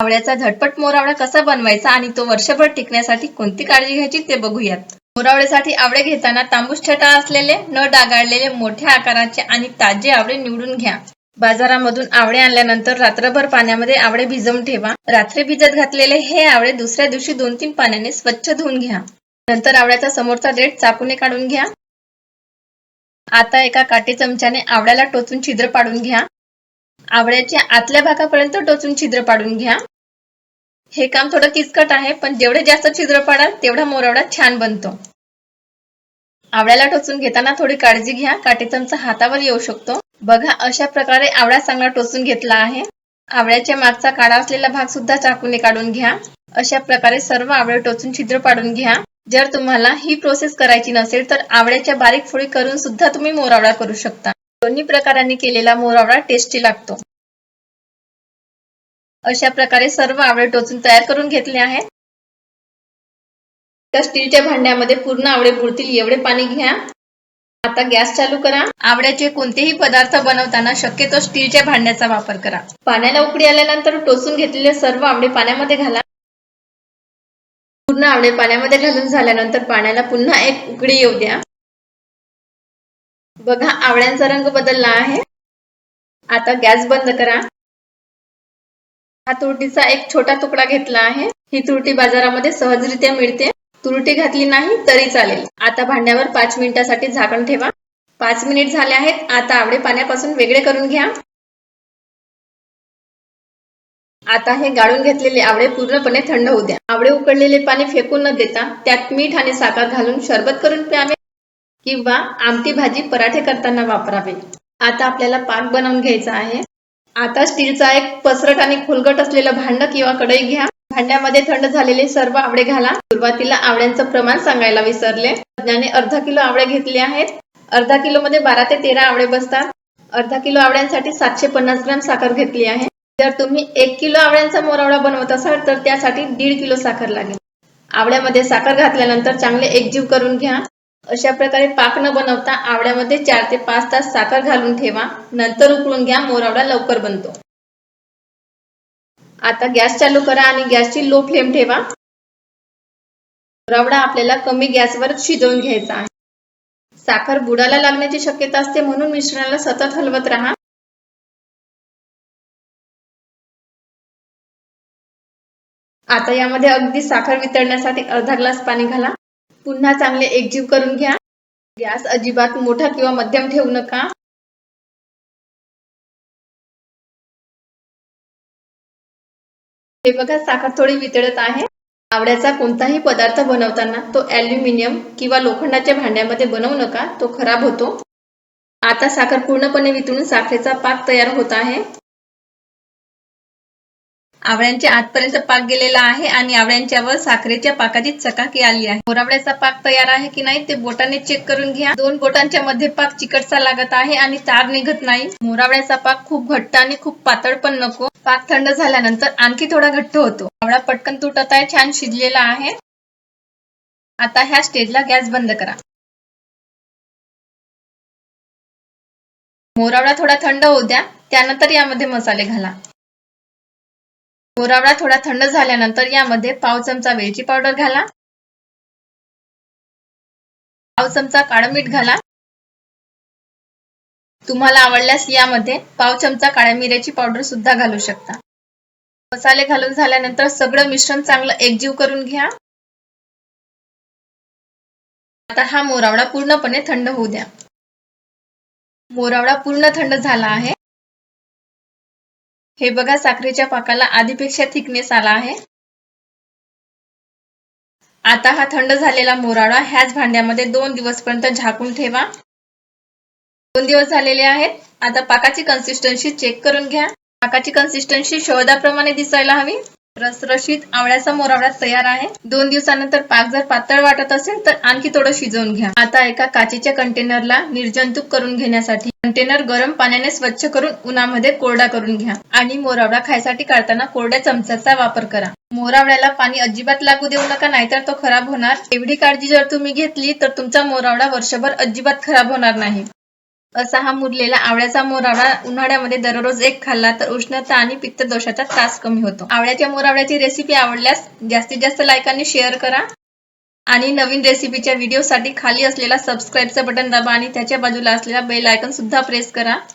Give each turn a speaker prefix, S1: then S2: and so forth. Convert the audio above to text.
S1: आवळ्याचा झटपट मोरावळा कसा बनवायचा आणि तो वर्षभर टिकण्यासाठी कोणती काळजी घ्यायची ते बघूयात. मोरावळ्यासाठी आवळे घेताना तांबूस छटा असलेले न डागाळलेले मोठ्या आकाराचे आणि ताजे आवळे निवडून घ्या. बाजारामधून आवळे आणल्यानंतर रात्रभर पाण्यामध्ये आवळे भिजवून ठेवा. रात्री भिजत घातलेले हे आवळे दुसऱ्या दिवशी दोन तीन पाण्याने स्वच्छ धुवून घ्या. नंतर आवळ्याचा समोरचा देठ चाकूने काढून घ्या. आता एका काटे चमच्याने आवळ्याला टोचून छिद्र पाडून घ्या. आवळ्याच्या आतल्या भागापर्यंत टोचून छिद्र पाडून घ्या. हे काम थोडं किचकट आहे पण जेवढे जास्त छिद्र पाडाल तेवढा मोरवडा छान बनतो. आवळ्याला टोचून घेताना थोडी काळजी घ्या. काटे चमचा हातावर येऊ शकतो. बघा अशा प्रकारे आवळा चांगला टोचून घेतला आहे. आवळ्याच्या मागचा काळा असलेला भाग सुद्धा चाकूने काढून घ्या. अशा प्रकारे सर्व आवळे टोचून छिद्र पाडून घ्या. जर तुम्हाला ही प्रोसेस करायची नसेल तर आवळ्याच्या बारीक फोळी करून सुद्धा तुम्ही मोरावळा करू शकता. दोन्ही प्रकारांनी केलेला मोरावळा टेस्टी लागतो. अशा प्रकारे सर्व आवळे टोचून तयार करून घेतले आहे त्या स्टीलच्या भांड्यामध्ये पूर्ण आवळे बुडतील एवढे पाणी घ्या. आता गॅस चालू करा. आवळ्याचे कोणतेही पदार्थ बनवताना शक्यतो स्टीलच्या भांड्याचा वापर करा. पाण्याला उकळी आल्यानंतर टोचून घेतलेले सर्व आवडे पाण्यामध्ये घाला. पूर्ण आवळे पाण्यामध्ये घालून झाल्यानंतर पाण्याला पुन्हा एक उकळी येऊ द्या. बघा आवळ्यांचा रंग बदलला आहे. आता गॅस बंद करा. हा तुरटीचा एक छोटा तुकडा घेतला आहे. ही तुरटी बाजारामध्ये सहजरित्या मिळते. तुरटी घातली नाही तरी चालेल. आता भांड्यावर पाच मिनिटासाठी झाकण ठेवा. पाच मिनिट झाले आहेत. आता आवडे पाण्यापासून वेगळे करून घ्या. आता हे गाळून घेतलेले आवळे पूर्णपणे थंड होऊ द्या. आवळे उकडलेले पाणी फेकून न देता त्यात मीठ आणि साखर घालून सरबत करून प्यावे किंवा आमटी भाजी पराठे करताना वापरावे. आता आपल्याला पाक बनवून घ्यायचा आहे. आता स्टीलचा एक पसरट आणि खुलगट असलेलं भांड किंवा कढई घ्या. भांड्यामध्ये थंड झालेले सर्व आवळे घाला. सुरुवातीला आवळ्यांचं प्रमाण सांगायला विसरले. तज्ञाने अर्धा किलो आवळे घेतले आहेत. अर्धा किलो मध्ये बारा ते तेरा आवळे बसतात. अर्धा किलो आवळ्यांसाठी सातशे पन्नास ग्राम साखर घेतली आहे. जर तुम्ही एक किलो आवळ्यांचा मोरावळा बनवत असाल तर त्यासाठी दीड किलो साखर लागेल. आवळ्यामध्ये साखर घातल्यानंतर चांगले एकजीव करून घ्या. अशा प्रकारे पाक न बनवता आवळ्यामध्ये चार ते पाच तास साखर घालून ठेवा. नंतर उकळून घ्या मोरावडा लवकर बनतो. आता गॅस चालू करा आणि गॅसची लो फ्लेम ठेवा. रवडा आपल्याला कमी गॅसवर शिजवून घ्यायचा आहे. साखर बुडाला लागण्याची शक्यता असते म्हणून मिश्रणाला सतत हलवत राहा. आता यामध्ये अगदी साखर वितळण्यासाठी अर्धा ग्लास पाणी घाला. पुन्हा चांगले एकजीव करून घ्या. गॅस अजिबात मोठा किंवा मध्यम ठेवू नका. हे बघा साखर थोडी वितळत आहे. आवड्याचा कोणताही पदार्थ बनवताना तो ॲल्युमिनियम किंवा लोखंडाच्या भांड्यामध्ये बनवू नका तो खराब होतो. आता साखर पूर्णपणे वितळून साखरेचा पाक तयार होत आहे. आवळ्यांच्या आतपर्यंत पाक गेलेला आहे आणि आवळ्यांच्या वर साखरेच्या पाकाची चकाकी आली आहे. मोरावळ्याचा पाक तयार आहे की नाही ते बोटाने चेक करून घ्या. दोन बोटांच्या मध्ये पाक चिकटसा लागत आहे आणि तार निघत नाही. मोरावळ्याचा पाक खूप घट्ट आणि खूप पातळ पण नको. पाक थंड झाल्यानंतर आणखी थोडा घट्ट होतो. आवळा पटकन तुटत आहे छान शिजलेला आहे. आता ह्या स्टेजला गॅस बंद करा. मोरावळा थोडा थंड होऊ द्या. त्यानंतर यामध्ये मसाले घाला. मोरावळा थोडा थंड झाल्यानंतर यामध्ये पाव चमचा वेलची पावडर घाला. पाव चमचा काळं मीठ घाला. तुम्हाला आवडल्यास यामध्ये पाव चमचा काळ्या मिऱ्याची पावडर सुद्धा घालू शकता. मसाले घालून झाल्यानंतर सगळं मिश्रण चांगलं एकजीव करून घ्या. आता हा मोरावडा पूर्णपणे थंड होऊ द्या. मोरावडा पूर्ण थंड झाला आहे. हे बघा साखरेच्या पाकाला आधीपेक्षा थिकनेस आला आहे. आता हा थंड झालेला मोराळा ह्याच भांड्यामध्ये दोन दिवसपर्यंत झाकून ठेवा. दोन दिवस झालेले आहेत. आता पाकाची कन्सिस्टन्सी चेक करून घ्या. पाकाची कन्सिस्टन्सी शोधाप्रमाणे दिसायला हवी. रसरशीत आवळ्याचा मोरावळा तयार आहे. दोन दिवसानंतर पाक जर पातळ वाटत असेल तर आणखी थोडं शिजवून घ्या. आता एका काचेच्या कंटेनरला निर्जंतुक करून घेण्यासाठी कंटेनर गरम पाण्याने स्वच्छ करून उन्हामध्ये कोरडा करून घ्या आणि मोरावळा खायसाठी काढताना कोरड्या चमच्याचा वापर करा. मोरावळ्याला पाणी अजिबात लागू देऊ नका नाहीतर तो खराब होणार. एवढी काळजी जर तुम्ही घेतली तर तुमचा मोरावळा वर्षभर अजिबात खराब होणार नाही. असा हा मुरलेला आवळ्याचा मोरावळा उन्हाळ्यामध्ये दररोज एक खाल्ला तर उष्णता आणि पित्त दोषाचा त्रास कमी होतो. आवळ्याच्या मोरावळ्याची रेसिपी आवडल्यास जास्तीत जास्त लाईकांनी शेअर करा. आणि नवीन रेसिपीच्या व्हिडिओसाठी खाली असलेला सबस्क्राईबचं बटन दाबा आणि त्याच्या बाजूला असलेला बेल आयकन सुद्धा प्रेस करा.